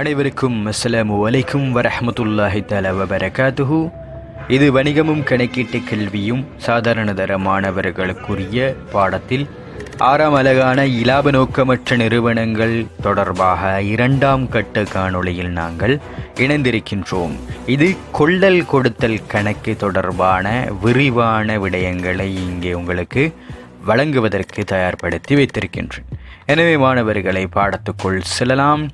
அனைவருக்கும் அஸ்லாம் வலைக்கும் வரஹ்மத்துல்லாஹி தஆலா வபரகாத்துஹு. இது வணிகமும் கணக்கீட்டு கல்வியும் சாதாரண தர மாணவர்களுக்குரிய பாடத்தில் ஆறாம் அழகான இலாப நோக்கமற்ற நிறுவனங்கள் தொடர்பாக இரண்டாம் கட்ட காணொளியில் நாங்கள் இணைந்திருக்கின்றோம். இது கொள்ளல் கொடுத்தல் கணக்கு தொடர்பான விரிவான விடயங்களை இங்கே உங்களுக்கு வழங்குவதற்கு தயார்படுத்தி வைத்திருக்கின்றேன். எனவே மாணவர்களை பாடத்துக்குள் செல்லலாம்.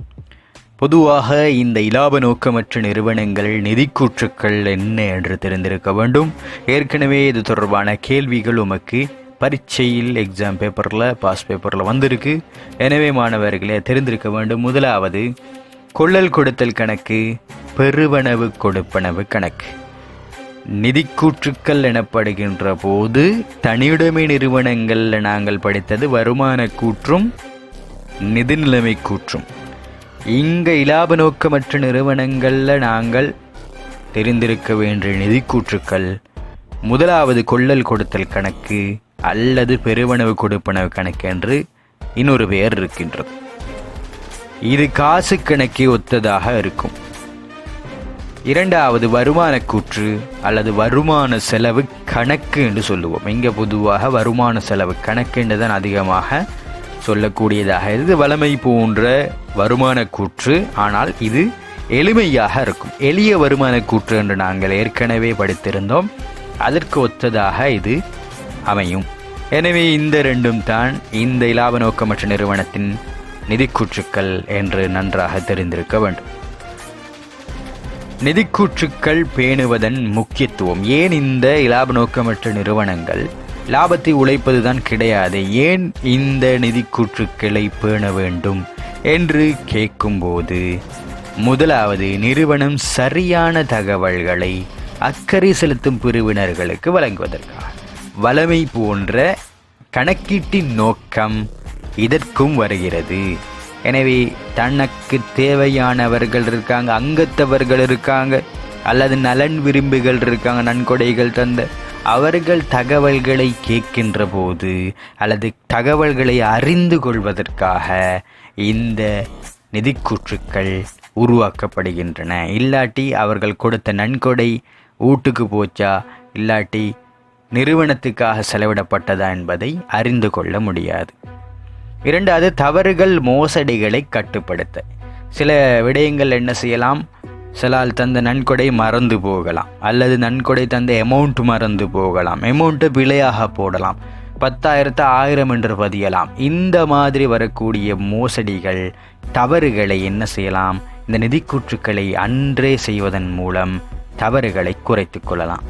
பொதுவாக இந்த இலாப நோக்கமற்ற நிறுவனங்கள் நிதிக்கூற்றுக்கள் என்ன என்று தெரிந்திருக்க வேண்டும். ஏற்கனவே இது தொடர்பான கேள்விகள் உமக்கு பரீட்சையில் எக்ஸாம் பேப்பரில் பாஸ் பேப்பரில் வந்திருக்கு. எனவே மாணவர்களே தெரிந்திருக்க வேண்டும். முதலாவது கொள்ளல் கொடுத்தல் கணக்கு பெருவனவு கொடுப்பனவு கணக்கு. நிதிக்கூற்றுக்கள் எனப்படுகின்ற போது தனியுடைமை நிறுவனங்களில் நாங்கள் படித்தது வருமான கூற்றும் நிதிநிலைமை கூற்றும். இங்கே இலாப நோக்கமற்ற நிறுவனங்களில் நாங்கள் தெரிந்திருக்க வேண்டிய நிதிக்கூற்றுக்கள் முதலாவது கொள்ளல் கொடுத்தல் கணக்கு அல்லது பெருவனவு கொடுப்பனவு கணக்கு என்று இன்னொரு பெயர் இருக்கின்றது. இது காசு கணக்கே ஒத்ததாக இருக்கும். இரண்டாவது வருமான கூற்று அல்லது வருமான செலவு கணக்கு என்று சொல்லுவோம். இங்கே பொதுவாக வருமான செலவு கணக்கு என்று தான் அதிகமாக சொல்லக்கூடியதாக இது வளமை போன்ற வருமான கூற்று. ஆனால் இது எளிமையாக இருக்கும். எளிய வருமான கூற்று என்று நாங்கள் ஏற்கனவே படித்திருந்தோம். அதற்கு ஒத்ததாக இது அமையும். எனவே இந்த ரெண்டும் தான் இந்த இலாப நோக்கமற்ற நிறுவனத்தின் நிதிக்கூற்றுக்கள் என்று நன்றாக தெரிந்திருக்க வேண்டும். நிதிக்கூற்றுக்கள் பேணுவதன் முக்கியத்துவம் ஏன் இந்த இலாப நோக்கமற்ற நிறுவனங்கள் லாபத்தை உழைப்பதுதான் கிடையாது. ஏன் இந்த நிதிக்கூற்றுக்களை பேண வேண்டும் என்று கேட்கும்போது முதலாவது நிறுவனம் சரியான தகவல்களை அக்கறை செலுத்தும் பிரிவினர்களுக்கு வழங்குவதற்காக வளமை போன்ற கணக்கீட்டின் நோக்கம் இதற்கும் வருகிறது. எனவே தனக்கு தேவையானவர்கள் இருக்காங்க அங்கத்தவர்கள் இருக்காங்க அல்லது நலன் விரும்புகள் இருக்காங்க நன்கொடைகள் தந்த அவர்கள் தகவல்களை கேட்கின்ற போது அல்லது தகவல்களை அறிந்து கொள்வதற்காக இந்த நிதிக்கூற்றுக்கள் உருவாக்கப்படுகின்றன. இல்லாட்டி அவர்கள் கொடுத்த நன்கொடை வீட்டுக்கு போச்சா? இல்லாட்டி நிறுவனத்துக்காக செலவிடப்பட்டதா என்பதை அறிந்து கொள்ள முடியாது. இரண்டாவது தவறுகள் மோசடிகளை கட்டுப்படுத்த. சில விடயங்கள் என்ன செய்யலாம்? சிலால் தந்த நன்கொடை மறந்து போகலாம். அல்லது நன்கொடை தந்த அமௌண்ட் மறந்து போகலாம். அமௌண்ட்டை விலையாக போடலாம். பத்தாயிரத்து ஆயிரம் என்று பதியலாம். இந்த மாதிரி வரக்கூடிய மோசடிகள் தவறுகளை என்ன செய்யலாம்? இந்த நிதிக்கூற்றுக்களை அன்றே செய்வதன் மூலம் தவறுகளை குறைத்து கொள்ளலாம்.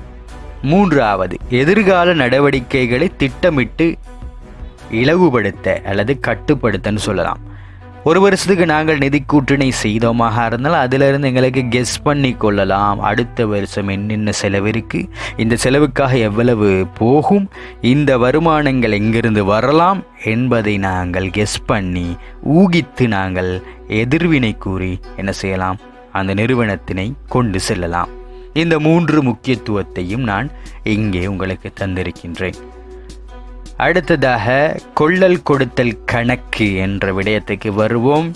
மூன்றாவது எதிர்கால நடவடிக்கைகளை திட்டமிட்டு இலகுபடுத்த அல்லது கட்டுப்படுத்தன்னு சொல்லலாம். ஒரு வருஷத்துக்கு நாங்கள் நிதி கூட்டணி செய்தோமாக இருந்தால் அதிலிருந்து எங்களுக்கு கெஸ் பண்ணி கொள்ளலாம். அடுத்த வருஷம் என்னென்ன செலவு இருக்குது இந்த செலவுக்காக எவ்வளவு போகும்? இந்த வருமானங்கள் எங்கிருந்து வரலாம்? என்பதை நாங்கள் கெஸ் பண்ணி ஊகித்து நாங்கள் எதிர்வினை கூறி என்ன செய்யலாம்? அந்த நிறுவனத்தினை கொண்டு செல்லலாம். இந்த மூன்று முக்கியத்துவத்தையும் நான் இங்கே உங்களுக்கு தந்திருக்கின்றேன். அடுத்ததாக கொள்ளல் கொடுத்தல் கணக்கு என்ற விடயத்துக்கு வருவோம்.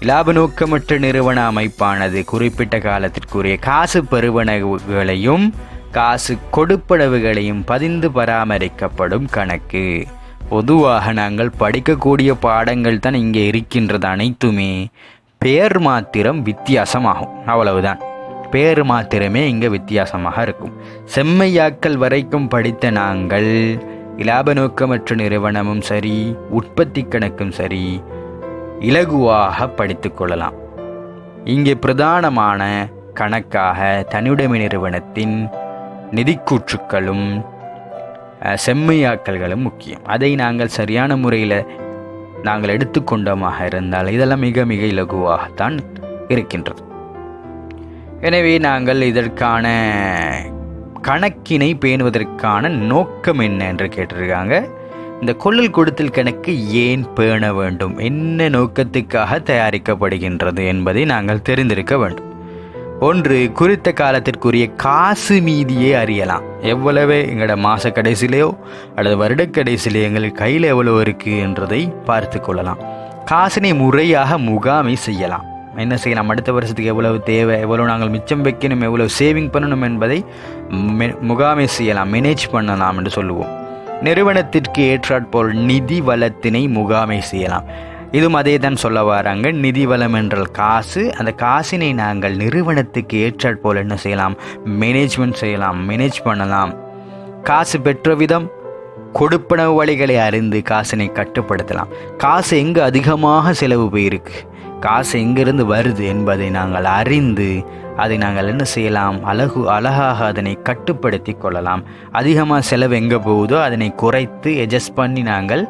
இலாப நோக்கமற்ற நிறுவன அமைப்பானது குறிப்பிட்ட காலத்திற்குரிய காசு பெறுவனவுகளையும் காசு கொடுப்பனவுகளையும் பதிந்து பராமரிக்கப்படும் கணக்கு. பொதுவாக நாங்கள் படிக்கக்கூடிய பாடங்கள் தான் இங்கே இருக்கின்றது அனைத்துமே. பேர் மாத்திரம் வித்தியாசமாகும். அவ்வளவுதான். பேர் மாத்திரமே இங்கே வித்தியாசமாக இருக்கும். செம்மையாக்கள் வரைக்கும் படித்த நாங்கள் இலாப நோக்கமற்ற நிறுவனமும் சரி உற்பத்தி கணக்கும் சரி இலகுவாக படித்து கொள்ளலாம். இங்கே பிரதானமான கணக்காக தனியுடைமை நிறுவனத்தின் நிதிக்கூற்றுக்களும் செம்மையாக்கல்களும் முக்கியம். அதை நாங்கள் சரியான முறையில் நாங்கள் எடுத்துக்கொண்டோமாக இருந்தால் இதெல்லாம் மிக மிக இலகுவாகத்தான் இருக்கின்றது. எனவே நாங்கள் இதற்கான கணக்கினை பேணுவதற்கான நோக்கம் என்ன என்று கேட்டிருக்காங்க. இந்த கொள்ளல் கொடுத்தல் கணக்கு ஏன் பேண வேண்டும்? என்ன நோக்கத்துக்காக தயாரிக்கப்படுகின்றது என்பதை நாங்கள் தெரிந்திருக்க வேண்டும். ஒன்று குறித்த காலத்திற்குரிய காசு மீதியை அறியலாம். எவ்வளவு? எங்களோட மாத கடைசியிலையோ அல்லது வருட எங்களுக்கு கையில் எவ்வளோ இருக்குது என்றதை பார்த்து கொள்ளலாம். காசினை முறையாக முகாமை செய்யலாம். என்ன செய்யலாம்? அடுத்த வருஷத்துக்கு எவ்வளவு தேவை? எவ்வளோ நாங்கள் மிச்சம் வைக்கணும்? எவ்வளோ சேவிங் பண்ணணும் என்பதை முகாமை செய்யலாம் மேனேஜ் பண்ணலாம் என்று சொல்லுவோம். நிறுவனத்திற்கு ஏற்றாற்போல் நிதி வளத்தினை முகாமை செய்யலாம். இதுவும் அதே தான் சொல்ல வராங்க. நிதி வளம் என்றால் காசு. அந்த காசினை நாங்கள் நிறுவனத்துக்கு ஏற்றாற்போல் என்ன செய்யலாம்? மேனேஜ்மெண்ட் செய்யலாம் மேனேஜ் பண்ணலாம். காசு பெற்ற விதம் கொடுப்பனவு வழிகளை அறிந்து காசினை கட்டுப்படுத்தலாம். காசு எங்கு அதிகமாக செலவு போயிருக்கு? காசு எங்கிருந்து வருது என்பதை நாங்கள் அறிந்து அதை நாங்கள் என்ன செய்யலாம்? அழகு அழகாக அதனை கட்டுப்படுத்தி கொள்ளலாம். அதிகமாக செலவு எங்கே போகுதோ அதனை குறைத்து அட்ஜஸ்ட் பண்ணி நாங்கள்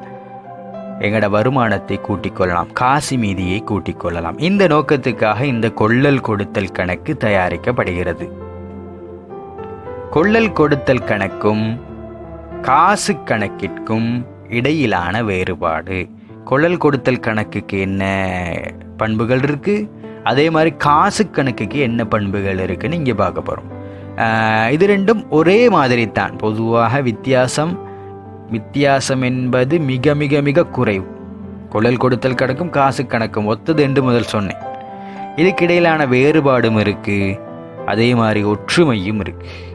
எங்களோட வருமானத்தை கூட்டிக் கொள்ளலாம். காசு மீதியை கூட்டிக் கொள்ளலாம். இந்த நோக்கத்துக்காக இந்த கொள்ளல் கொடுத்தல் கணக்கு தயாரிக்கப்படுகிறது. கொள்ளல் கொடுத்தல் கணக்கும் காசு கணக்கிற்கும் இடையிலான வேறுபாடு. கொள்ளல் கொடுத்தல் கணக்குக்கு என்ன பண்புகள் இருக்குது அதே மாதிரி காசு கணக்குக்கு என்ன பண்புகள் இருக்குன்னு இங்கே பார்க்க போகிறோம் இது ரெண்டும் ஒரே மாதிரி தான் பொதுவாக வித்தியாசம். வித்தியாசம் என்பது மிக மிக மிக குறைவு. குழல் கொடுத்தல் கணக்கும் காசு கணக்கும் ஒத்தது என்று முதல் சொன்னேன். இதுக்கிடையிலான வேறுபாடும் இருக்குது அதே மாதிரி ஒற்றுமையும் இருக்குது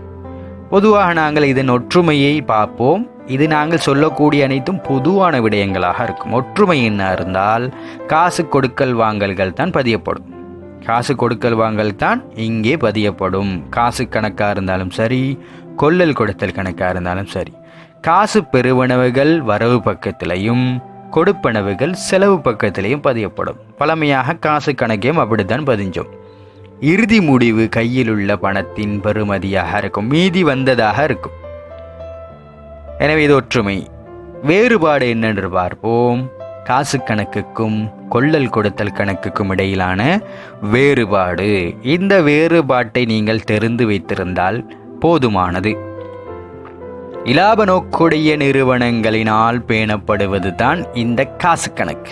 பொதுவாக நாங்கள் இதன் ஒற்றுமையை பார்ப்போம். இது நாங்கள் சொல்லக்கூடிய அனைத்தும் பொதுவான விடயங்களாக இருக்கும். ஒற்றுமை என்ன இருந்தால் காசு கொடுக்கல் வாங்கல்கள் தான் பதியப்படும். காசு கொடுக்கல் வாங்கல் தான் இங்கே பதியப்படும். காசு கணக்காக இருந்தாலும் சரி கொள்ளல் கொடுத்தல் கணக்காக இருந்தாலும் சரி. காசு பெறுவனவுகள் வரவு பக்கத்திலையும் கொடுப்பனவுகள் செலவு பக்கத்திலையும் பதியப்படும். பழமையாக காசு கணக்கையும் அப்படித்தான் பதிஞ்சோம். இறுதி முடிவு கையில் உள்ள பணத்தின் பெறுமதியாக இருக்கும். மீதி வந்ததாக இருக்கும். எனவே இது ஒற்றுமை. வேறுபாடு என்னென்று பார்ப்போம். காசு கணக்குக்கும் கொள்ளல் கொடுத்தல் கணக்குக்கும் இடையிலான வேறுபாடு. இந்த வேறுபாட்டை நீங்கள் தெரிந்து வைத்திருந்தால் போதுமானது. இலாப நோக்குடைய நிறுவனங்களினால் பேணப்படுவது தான் இந்த காசு கணக்கு.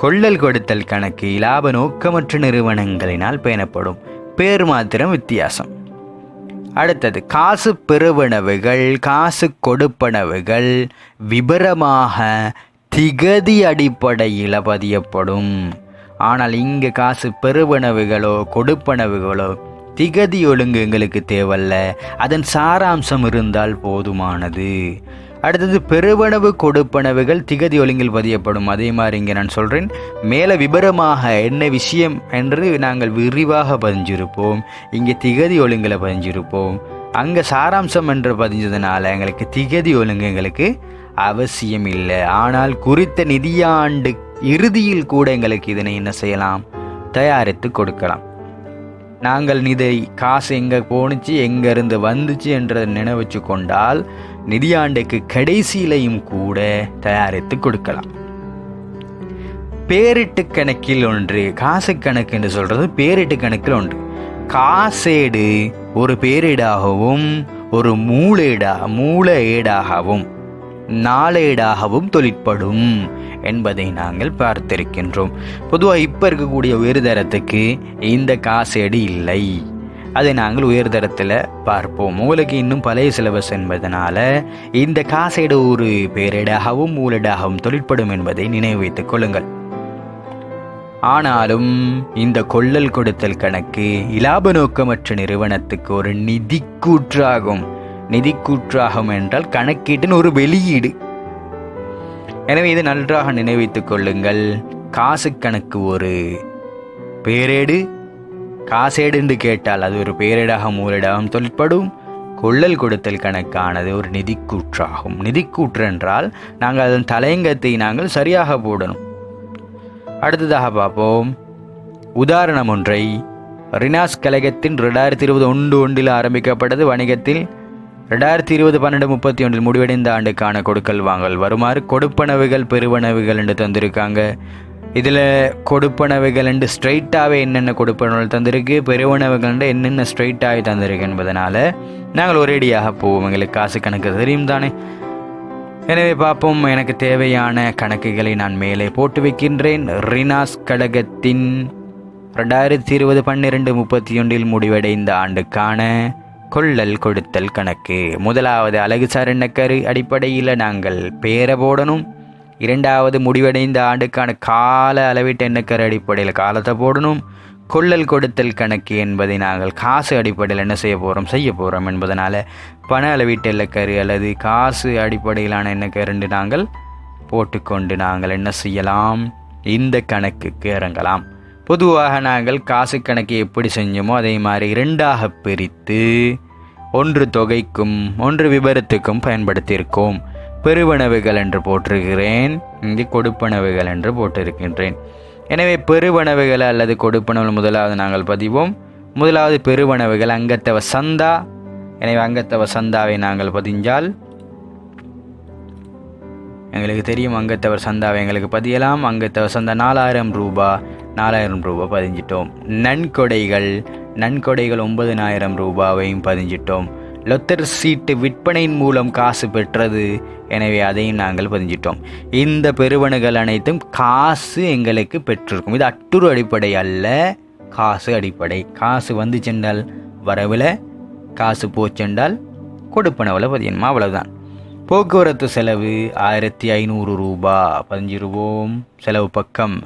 கொள்ளல் கொடுத்தல் கணக்கு இலாப நோக்கமற்ற நிறுவனங்களினால் பேணப்படும். பேர் மாத்திரம் வித்தியாசம். அடுத்தது காசு பெருவனவுகள் காசு கொடுப்பனவுகள் விபரமாக திகதி அடிப்படையில் பதியப்படும். ஆனால் இங்கே காசு பெருவனவுகளோ கொடுப்பனவுகளோ திகதி ஒழுங்கு எங்களுக்கு தேவல்ல. அதன் சாராம்சம் இருந்தால் போதுமானது. அடுத்தது பெருவனவு கொடுப்பனவுகள் திகதி ஒழுங்கில் பதியப்படும். அதே மாதிரி இங்கே நான் சொல்கிறேன் மேலே விபரமாக என்ன விஷயம் என்று நாங்கள் விரிவாக பதிஞ்சிருப்போம். இங்கே திகதி ஒழுங்கில் பதிஞ்சிருப்போம். அங்கே சாராம்சம் என்று பதிஞ்சதுனால எங்களுக்கு திகதி ஒழுங்கு எங்களுக்கு அவசியம் இல்லை. ஆனால் குறித்த நிதியாண்டு இறுதியில் கூட எங்களுக்கு இதனை என்ன செய்யலாம்? தயாரித்து கொடுக்கலாம். நாங்கள் நிதை காசு எங்கே போணுச்சு எங்கேருந்து வந்துச்சு என்றதை நினைவச்சு கொண்டால் நிதியாண்டுக்கு கடைசியிலையும் கூட தயாரித்து கொடுக்கலாம். பேரிட்டு கணக்கில் ஒன்று காசு கணக்கு என்று சொல்கிறது பேரிட்டு கணக்கில் ஒன்று. காசேடு ஒரு பேரிடாகவும் ஒரு மூலேடா மூல ஏடாகவும் நாளேடாகவும் தொழிற்படும் என்பதை நாங்கள் பார்த்திருக்கின்றோம். பொதுவாக இப்போ இருக்கக்கூடிய உயர்தரத்துக்கு இந்த காசேடு இல்லை. அதை நாங்கள் உயர்தரத்தில் பார்ப்போம். உங்களுக்கு இன்னும் பழைய சிலபஸ் என்பதனால இந்த காசேடு ஒரு பேரிடாகவும் மூலடாகவும் தொழிற்படும் என்பதை நினைவு வைத்துக் கொள்ளுங்கள். ஆனாலும் இந்த கொள்ளல் கொடுத்தல் கணக்கு இலாப நோக்கமற்ற நிறுவனத்துக்கு ஒரு நிதி கூற்றாகும் நிதி கூற்றாகும் என்றால் கணக்கீட்டின் ஒரு வெளியீடு. எனவே இது நன்றாக நினைவித்துக் கொள்ளுங்கள். காசு கணக்கு ஒரு பேரேடு. காசேடு என்று கேட்டால் அது ஒரு பேரேடாக மூலடாகவும் தொழிற்படும். கொள்ளல் கொடுத்தல் கணக்கானது ஒரு நிதிக்கூற்றாகும். நிதிக்கூற்று என்றால் நாங்கள் அதன் தலையங்கத்தை நாங்கள் சரியாக போடணும். அடுத்ததாக பார்ப்போம். உதாரணம் ஒன்றை. ரினாஸ் கழகத்தின் ரெண்டாயிரத்தி இருபது ஒன்று ஒன்றில் ஆரம்பிக்கப்பட்டது வணிகத்தில் ரெண்டாயிரத்தி இருபது பன்னெண்டு முப்பத்தி ஒன்றில் முடிவடைந்த ஆண்டுக்கான கொடுக்கல் வாங்கல். வருமாறு கொடுப்பனவுகள் பெருவனவுகள் என்று தந்திருக்காங்க. இதில் கொடுப்பனவுகள் என்று ஸ்ட்ரைட்டாகவே என்னென்ன கொடுப்பனவுகள் தந்திருக்கு பெருவனவுகள் என்னென்ன ஸ்ட்ரைட்டாகவே தந்திருக்கு என்பதனால நாங்கள் ஒரேடியாக போவோம். எங்களுக்கு காசு கணக்கு தெரியும் தானே. எனவே பார்ப்போம் எனக்கு தேவையான கணக்குகளை நான் மேலே போட்டு வைக்கின்றேன். ரினாஸ் கழகத்தின் ரெண்டாயிரத்தி இருபது பன்னிரெண்டு முப்பத்தி ஒன்றில் முடிவடைந்த ஆண்டுக்கான கொள்ளல் கொடுத்தல் கணக்கு. முதலாவது அழகுசார் எண்ணக்கரு அடிப்படையில் நாங்கள் பேரை போடணும். இரண்டாவது முடிவடைந்த ஆண்டுக்கான கால அளவீட்டு எண்ணக்கரு அடிப்படையில் காலத்தை போடணும். கொள்ளல் கொடுத்தல் கணக்கு என்பதை நாங்கள் காசு அடிப்படையில் என்ன செய்ய போகிறோம் செய்ய போகிறோம் என்பதனால் பண அளவீட்டு எல்லக்கரு அல்லது காசு அடிப்படையிலான எண்ணக்கருண்டு நாங்கள் போட்டுக்கொண்டு நாங்கள் என்ன செய்யலாம்? இந்த கணக்குக்கு இறங்கலாம். பொதுவாக நாங்கள் காசு கணக்கு எப்படி செஞ்சோமோ அதே மாதிரி இரண்டாக பிரித்து ஒன்று தொகைக்கும் ஒன்று விபரத்துக்கும் பயன்படுத்தியிருக்கோம். பெருவனவுகள் என்று போட்டிருக்கிறேன் இங்கே கொடுப்பனவுகள் என்று போட்டிருக்கின்றேன். எனவே பெருவனவுகள் அல்லது கொடுப்பனவு முதலாவது நாங்கள் பதிவோம். முதலாவது பெருவனவுகள் அங்கத்தவ சந்தா. எனவே அங்கத்தவ சந்தாவை நாங்கள் பதிஞ்சால் எங்களுக்கு தெரியும் அங்கத்தவர் சந்தாவை எங்களுக்கு பதியலாம். அங்கத்தவர் சந்தா நாலாயிரம் ரூபாய் நாலாயிரம் ரூபாய் பதிஞ்சிட்டோம். நன்கொடைகள் நன்கொடைகள் ஒன்பதினாயிரம் ரூபாவையும் பதிஞ்சிட்டோம். லொத்தர் சீட்டு விற்பனையின் மூலம் காசு பெற்றது எனவே அதையும் நாங்கள் பதிஞ்சிட்டோம். இந்த பெருவணுகள் அனைத்தும் காசு எங்களுக்கு பெற்றிருக்கும். இது அட்டுரு அடிப்படை அல்ல காசு அடிப்படை. காசு வந்து சென்றால் வரவில் காசு போச்சென்றால் கொடுப்பனவில் பதியணுமா? அவ்வளவுதான். போக்குவரத்து செலவு ஆயிரத்தி ஐநூறு ரூபா. பதிஞ்சிருவோம். செலவு பக்கம்.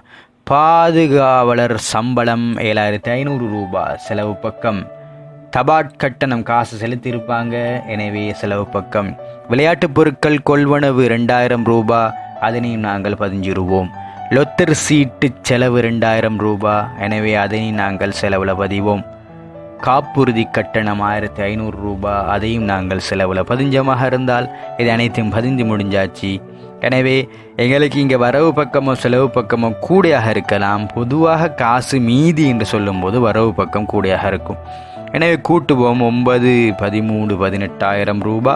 பாதுகாவலர் சம்பளம் ஏழாயிரத்தி ஐநூறு ரூபா செலவு பக்கம். தபாட் கட்டணம் காசு செலுத்தியிருப்பாங்க. எனவே செலவு பக்கம். விளையாட்டுப் பொருட்கள் கொள்வனவு ரெண்டாயிரம் ரூபா. அதனையும் நாங்கள் பதிஞ்சிருவோம். லொத்தர் சீட்டு செலவு ரெண்டாயிரம் ரூபா. எனவே அதனையும் நாங்கள் செலவில் பதிவோம். காப்புறுதி கட்டணம் ஆயிரத்தி ஐநூறு ரூபா. அதையும் நாங்கள் செலவில் பதிஞ்சமாக இருந்தால் இது அனைத்தையும் பதிஞ்சு முடிஞ்சாச்சு. எனவே எங்களுக்கு இங்கே வரவு பக்கமோ செலவு பக்கமோ கூடையாக இருக்கலாம். பொதுவாக காசு மீதி என்று சொல்லும்போது வரவு பக்கம் கூடையாக இருக்கும். எனவே கூட்டுவோம் ஒன்பது பதிமூணு பதினெட்டாயிரம் ரூபா.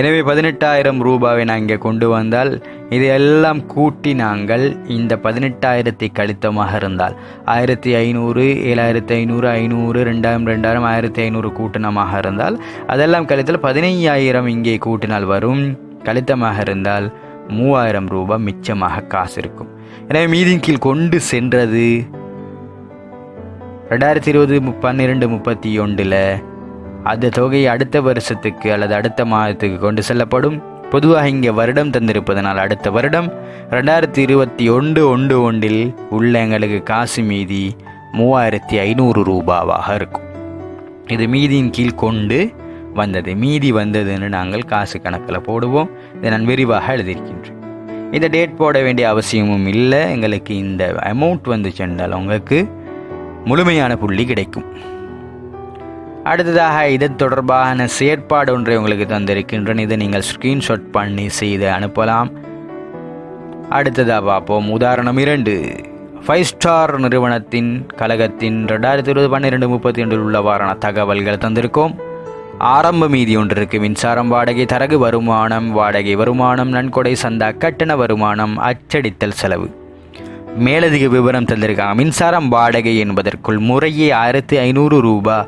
எனவே பதினெட்டாயிரம் ரூபாவை நான் இங்கே கொண்டு வந்தால் இதையெல்லாம் எல்லாம் கூட்டி நாங்கள் இந்த பதினெட்டாயிரத்தை கழித்தமாக இருந்தால் ஆயிரத்தி ஐநூறு ஏழாயிரத்தி ஐநூறு ஐநூறு ரெண்டாயிரம் ரெண்டாயிரம் ஆயிரத்தி ஐநூறு கூட்டினமாக இருந்தால் அதெல்லாம் கழித்தால் பதினையாயிரம் இங்கே கூட்டினால் வரும். கழித்தமாக இருந்தால் மூவாயிரம் ரூபாய் மிச்சமாக காசு இருக்கும். எனவே மீதின் கீழ் கொண்டு சென்றது ரெண்டாயிரத்தி இருபது பன்னிரெண்டு முப்பத்தி ஒன்றில் அந்த தொகை அடுத்த வருஷத்துக்கு அல்லது அடுத்த மாதத்துக்கு கொண்டு செல்லப்படும். பொதுவாக இங்கே வருடம் தந்திருப்பதனால் அடுத்த வருடம் ரெண்டாயிரத்தி இருபத்தி ஒன்று ஒன்று ஒன்றில் உள்ள எங்களுக்கு காசு மீதி மூவாயிரத்தி ஐநூறு ரூபாவாக இருக்கும். இது மீதியின் கீழ் கொண்டு வந்தது. மீதி வந்ததுன்னு நாங்கள் காசு கணக்கில் போடுவோம். இதை நான் விரிவாக எழுதியிருக்கின்றேன். இந்த டேட் போட வேண்டிய அவசியமும் இல்லை. எங்களுக்கு இந்த அமௌண்ட் வந்து சென்றால் உங்களுக்கு முழுமையான புள்ளி கிடைக்கும். அடுத்ததாக இது தொடர்பான செயற்பாடு ஒன்றை உங்களுக்கு தந்திருக்கின்றன. இதை நீங்கள் ஸ்க்ரீன்ஷாட் பண்ணி செய்து அனுப்பலாம். அடுத்ததாக பார்ப்போம். உதாரணம் இரண்டு. ஃபைவ் ஸ்டார் நிறுவனத்தின் கழகத்தின் ரெண்டாயிரத்தி இருபது பன்னிரெண்டு முப்பத்தி ரெண்டில் உள்ளவாறான தகவல்கள் தந்திருக்கோம். ஆரம்ப மீதி ஒன்று மின்சாரம் வாடகை தரகு வருமானம் வாடகை வருமானம் நன்கொடை சந்தா கட்டண வருமானம் அச்சடித்தல் செலவு. மேலதிக விவரம் தந்திருக்காங்க மின்சாரம் வாடகை என்பதற்குள் முறையே ஆயிரத்தி ஐநூறு ரூபா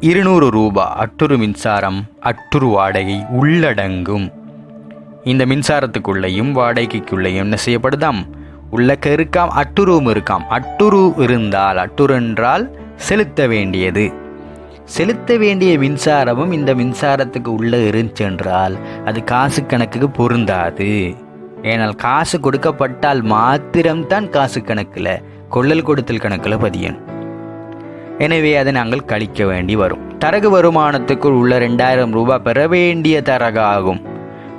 இருநூறு ரூபா அட்டுரு மின்சாரம் அட்டுரு வாடகை உள்ளடங்கும். இந்த மின்சாரத்துக்குள்ளேயும் வாடகைக்குள்ளேயும் என்ன செய்யப்படுதாம்? உள்ளக்க இருக்காம் அட்டுருவும் இருக்காம். அட்டுரு இருந்தால் அட்டுரு என்றால் செலுத்த வேண்டியது. செலுத்த வேண்டிய மின்சாரமும் இந்த மின்சாரத்துக்கு உள்ளே இருந்துச்சென்றால் அது காசு கணக்குக்கு பொருந்தாது. ஏனால் காசு கொடுக்கப்பட்டால் மாத்திரம்தான் காசு கணக்கில் கொள்ளல் கொடுத்தல் கணக்கில் பதியணும் எனவே அதை நாங்கள் கழிக்க வேண்டி வரும். தரகு வருமானத்துக்குள் உள்ள ரெண்டாயிரம் ரூபாய் பெற வேண்டிய தரகு ஆகும்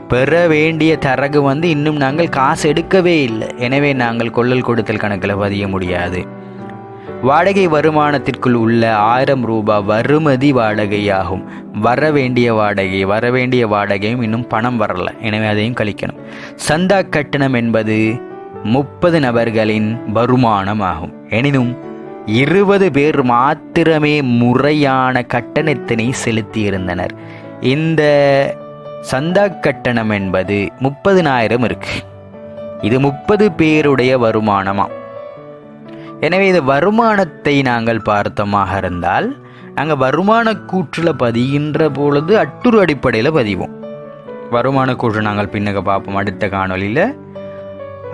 பெற வேண்டிய தரகு வந்து இன்னும் நாங்கள் காசு எடுக்கவே இல்லை. எனவே நாங்கள் கொள்ளல் கொடுத்தல் கணக்கில் பதிய முடியாது. வாடகை வருமானத்திற்குள் உள்ள ஆயிரம் ரூபாய் வருமதி வாடகையாகும். வர வேண்டிய வாடகை வர வேண்டிய வாடகையும் இன்னும் பணம் வரல. எனவே அதையும் கழிக்கணும். சந்தா கட்டணம் என்பது முப்பது நபர்களின் வருமானம் ஆகும் எனினும் இருபது பேர் மாத்திரமே முறையான கட்டணத்தினை செலுத்தியிருந்தனர். இந்த சந்தா கட்டணம் என்பது முப்பதினாயிரம் இருக்கு. இது முப்பது பேருடைய வருமானமாம் எனவே இது வருமானத்தை நாங்கள் பார்த்தமாக இருந்தால் நாங்கள் வருமான கூற்றில் பதிகின்ற பொழுது அட்டுரு அடிப்படையில் பதிவோம். வருமான கூற்று நாங்கள் பின்னக பார்ப்போம் அடுத்த காணொலியில்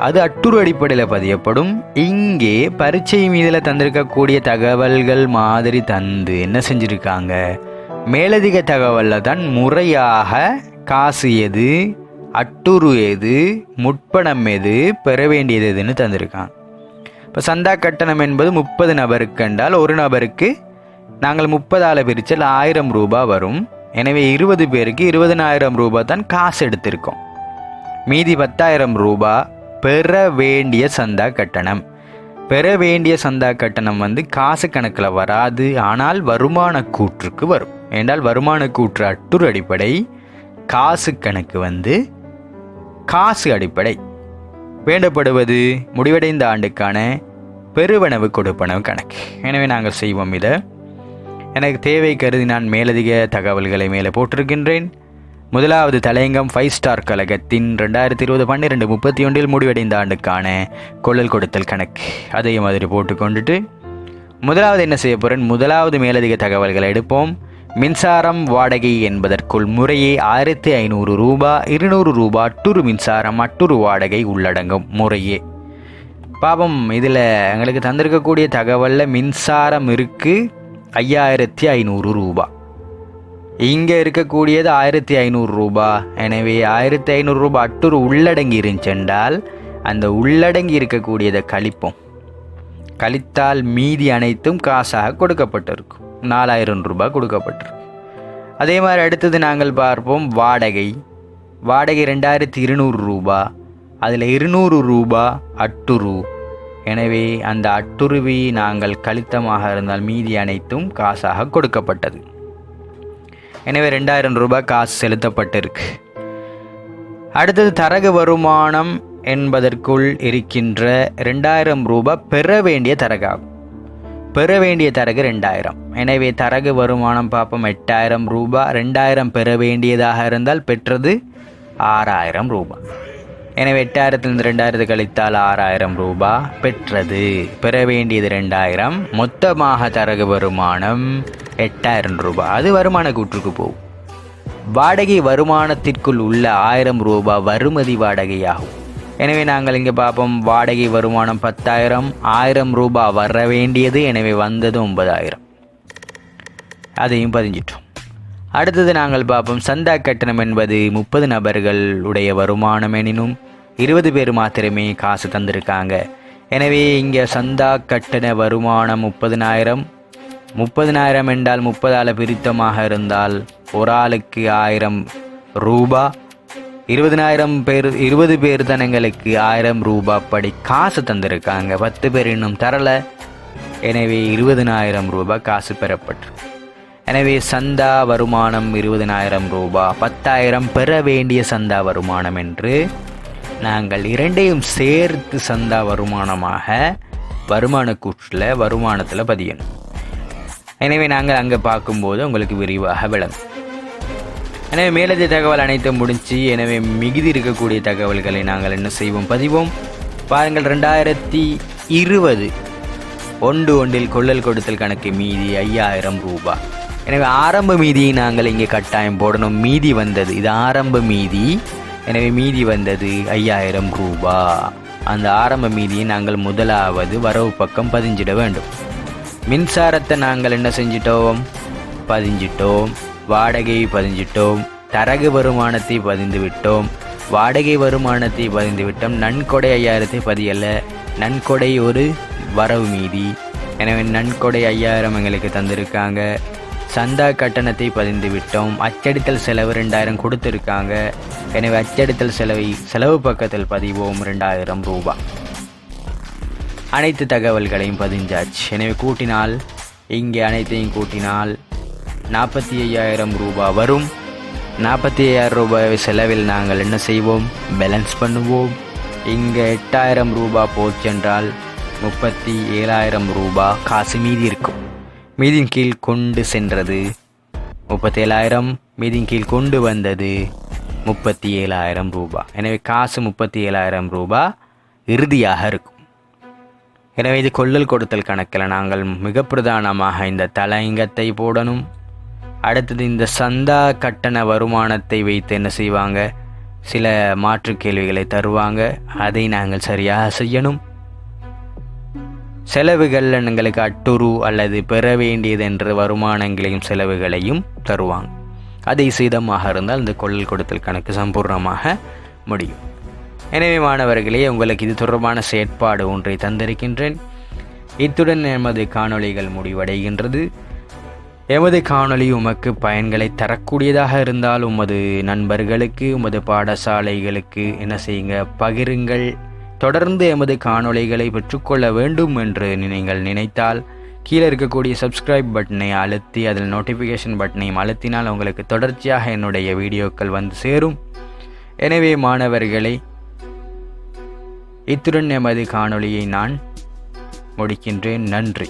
அது அட்டுரு அடிப்படையில் பதியப்படும். இங்கே பரீட்சை மீதில் தந்திருக்கக்கூடிய தகவல்கள் மாதிரி தந்து என்ன செஞ்சுருக்காங்க? மேலதிக தகவலில் தான் முறையாக காசு எது அட்டுரு எது முற்பணம் எது பெற வேண்டியது எதுன்னு தந்திருக்காங்க. இப்போ சந்தா கட்டணம் என்பது முப்பது நபருக்கு என்றால் ஒரு நபருக்கு நாங்கள் முப்பதால் பிரிச்சல் ஆயிரம் ரூபாய் வரும். எனவே இருபது பேருக்கு இருபதனாயிரம் ரூபாய் தான் காசு எடுத்திருக்கோம். மீதி பத்தாயிரம் ரூபாய் பெற வேண்டிய சந்தா கட்டணம். பெற வேண்டிய சந்தா கட்டணம் வந்து காசு கணக்கில் வராது. ஆனால் வருமான கூற்றுக்கு வரும். என்றால் வருமான கூற்று அட்டுர் அடிப்படை காசு கணக்கு வந்து காசு அடிப்படை. வேண்டப்படுவது முடிவடைந்த ஆண்டுக்கான பெருவனவு கொடுப்பனவு கணக்கு. எனவே நாங்கள் செய்வோம் இதை. எனக்கு தேவை கருதி நான் மேலதிக தகவல்களை மேலே போட்டிருக்கின்றேன். முதலாவது தலையங்கம் ஃபைவ் ஸ்டார் கழகத்தின் ரெண்டாயிரத்தி இருபது பன்னிரெண்டு முப்பத்தி ஒன்றில் முடிவடைந்த ஆண்டுக்கான கொள்ளல் கொடுத்தல் கணக்கு. அதையும் மாதிரி போட்டுக்கொண்டுட்டு முதலாவது என்ன செய்ய போகிறேன் முதலாவது மேலதிக தகவல்களை எடுப்போம். மின்சாரம் வாடகை என்பதற்குள் முறையே ஆயிரத்தி ஐநூறு ரூபா இருநூறு ரூபா அட்டுரு மின்சாரம் அட்டுரு வாடகை உள்ளடங்கும் முறையே. பாபம் இதில் எங்களுக்கு தந்திருக்கக்கூடிய தகவலில் மின்சாரம் இருக்குது ஐயாயிரத்தி ஐநூறு ரூபா. இங்கே இருக்கக்கூடியது ஆயிரத்தி ஐநூறு ரூபா. எனவே ஆயிரத்தி ஐநூறு ரூபா அட்டுரு உள்ளடங்கி இருந்துச்சென்றால் அந்த உள்ளடங்கி இருக்கக்கூடியதை கழிப்போம். கழித்தால் மீதி அனைத்தும் காசாக கொடுக்கப்பட்டிருக்கும். நாலாயிரம் ரூபாய் கொடுக்கப்பட்டிருக்கு. அதே மாதிரி அடுத்தது நாங்கள் பார்ப்போம் வாடகை. வாடகை ரெண்டாயிரத்தி இருநூறு ரூபா. அதில் இருநூறு ரூபா அட்டுரு. எனவே அந்த அட்டுருவி நாங்கள் கழித்தமாக இருந்தால் மீதி அனைத்தும் காசாக கொடுக்கப்பட்டது. எனவே ரெண்டாயிரம் ரூபாய் காசு செலுத்தப்பட்டிருக்கு. அடுத்தது தரகு வருமானம் என்பதற்குள் இருக்கின்ற ரெண்டாயிரம் ரூபாய் பெற வேண்டிய தரகாகும். பெற வேண்டிய தரகு ரெண்டாயிரம். எனவே தரகு வருமானம் பார்ப்போம். எட்டாயிரம் ரூபாய் ரெண்டாயிரம் பெற வேண்டியதாக இருந்தால் பெற்றது ஆறாயிரம் ரூபாய் எனவே எட்டாயிரத்திலிருந்து ரெண்டாயிரத்து கழித்தால் ஆறாயிரம் ரூபாய் பெற்றது. பெற வேண்டியது ரெண்டாயிரம். மொத்தமாக தரகு வருமானம் எட்டாயிரம் ரூபாய் அது வருமான கூற்றுக்கு போகும். வாடகை வருமானத்திற்குள் உள்ள ஆயிரம் ரூபாய் வருமதி வாடகையாகும். எனவே நாங்கள் இங்கே பார்ப்போம் வாடகை வருமானம் பத்தாயிரம் ஆயிரம் ரூபாய் வர வேண்டியது எனவே வந்தது ஒன்பதாயிரம். அதையும் பதிஞ்சிட்டோம். அடுத்தது நாங்கள் பார்ப்போம் சந்தா கட்டணம் என்பது முப்பது நபர்கள் உடைய வருமானம் எனினும் இருபது பேர் மாத்திரமே காசு தந்திருக்காங்க. எனவே இங்கே சந்தா கட்டண வருமானம் முப்பதினாயிரம். முப்பதினாயிரம் என்றால் முப்பதால் பிரித்தமாக இருந்தால் ஒரு ஆளுக்கு ஆயிரம் ரூபா. இருபதினாயிரம் பேர் இருபது பேர் தனங்களுக்கு ஆயிரம் ரூபாய் படி காசு தந்திருக்காங்க. பத்து பேர் இன்னும் தரலை. எனவே இருபதினாயிரம் ரூபாய் காசு பெறப்பட்டு எனவே சந்தா வருமானம் இருபதினாயிரம் ரூபாய். பத்தாயிரம் பெற வேண்டிய சந்தா வருமானம் என்று நாங்கள் இரண்டையும் சேர்த்து சந்தா வருமானமாக வருமான கூற்றில் வருமானத்தில் பதியணும். எனவே நாங்கள் அங்கே பார்க்கும்போது உங்களுக்கு விரிவாக விளங்கும். எனவே மேலதிக தகவல் அனைத்தும் முடிஞ்சு எனவே மிகுதி இருக்கக்கூடிய தகவல்களை நாங்கள் என்ன செய்வோம். பதிவோம். பாருங்கள் ரெண்டாயிரத்தி இருபது. ஒன்று ஒன்றில் கொள்ளல் கொடுத்தல் கணக்கு மீதி ஐயாயிரம் ரூபாய் எனவே ஆரம்ப மீதியை நாங்கள் இங்கே கட்டாயம் போடணும். மீதி வந்தது இது ஆரம்ப மீதி. எனவே மீதி வந்தது ஐயாயிரம் ரூபா. அந்த ஆரம்ப மீதியை நாங்கள் முதலாவது வரவு பக்கம் பதிஞ்சிட வேண்டும். மின்சாரத்தை நாங்கள் என்ன செஞ்சிட்டோம்? பதிஞ்சிட்டோம். வாடகையை பதிஞ்சிட்டோம். தரகு வருமானத்தை பதிந்து விட்டோம் வாடகை வருமானத்தை பதிந்து விட்டோம் நன்கொடை ஐயாயிரத்தை பதியல. நன்கொடை ஒரு வரவு மீதி. எனவே நன்கொடை ஐயாயிரம் எங்களுக்கு தந்திருக்காங்க. சந்தா கட்டணத்தை பதிந்து விட்டோம் அச்சடித்தல் செலவு ரெண்டாயிரம் கொடுத்துருக்காங்க. எனவே அச்சடித்தல் செலவை செலவு பக்கத்தில் பதிவோம் ரெண்டாயிரம் ரூபாய் அனைத்து தகவல்களையும் பதிஞ்சாச்சு. எனவே கூட்டினால் இங்கே அனைத்தையும் கூட்டினால் நாற்பத்தி ஐயாயிரம் ரூபாய் வரும். நாற்பத்தி ஐயாயிரம் ரூபாய் செலவில் நாங்கள் என்ன செய்வோம்? பேலன்ஸ் பண்ணுவோம். இங்கே எட்டாயிரம் ரூபாய் போச்சென்றால் முப்பத்தி ஏழாயிரம் ரூபாய் காசு மீதி இருக்கும். மீதின் கீழ் கொண்டு சென்றது முப்பத்தேழாயிரம் மீதின் கீழ் கொண்டு வந்தது முப்பத்தி ஏழாயிரம் ரூபாய் எனவே காசு முப்பத்தி ஏழாயிரம் ரூபாய் இறுதியாக இருக்கும். எனவே இது கொள்ளல் கொடுத்தல் கணக்கில் நாங்கள் மிக பிரதானமாக இந்த தலையங்கத்தை போடணும். அடுத்தது இந்த சந்தா கட்டண வருமானத்தை வைத்து என்ன செய்வாங்க? சில மாற்று கேள்விகளை தருவாங்க. அதை நாங்கள் சரியாக செய்யணும். செலவுகள் எங்களுக்கு அட்டுரு அல்லது பெற வேண்டியது என்ற வருமானங்களையும் செலவுகளையும் தருவாங்க. அதை சீதமாக இருந்தால் இந்த கொள்ளல் கொடுத்தல் கணக்கு சம்பூர்ணமாக முடியும். எனவே மாணவர்களே உங்களுக்கு இது தொடர்பான செயற்பாடு ஒன்றை தந்திருக்கின்றேன். இத்துடன் எமது காணொளிகள் முடிவடைகின்றது. எமது காணொளி உமக்கு பயன்களை தரக்கூடியதாக இருந்தால் உமது நண்பர்களுக்கு உமது பாடசாலைகளுக்கு என்ன செய்யுங்க பகிருங்கள். தொடர்ந்து எமது காணொளிகளை பெற்றுக்கொள்ள வேண்டும் என்று நீங்கள் நினைத்தால் கீழே இருக்கக்கூடிய சப்ஸ்கிரைப் பட்டனை அழுத்தி அதில் நோட்டிஃபிகேஷன் பட்டனையும் அழுத்தினால் உங்களுக்கு தொடர்ச்சியாக என்னுடைய வீடியோக்கள் வந்து சேரும். எனவே மாணவர்களை இத்துடன் எமது காணொளியை நான் முடிக்கின்றேன். நன்றி.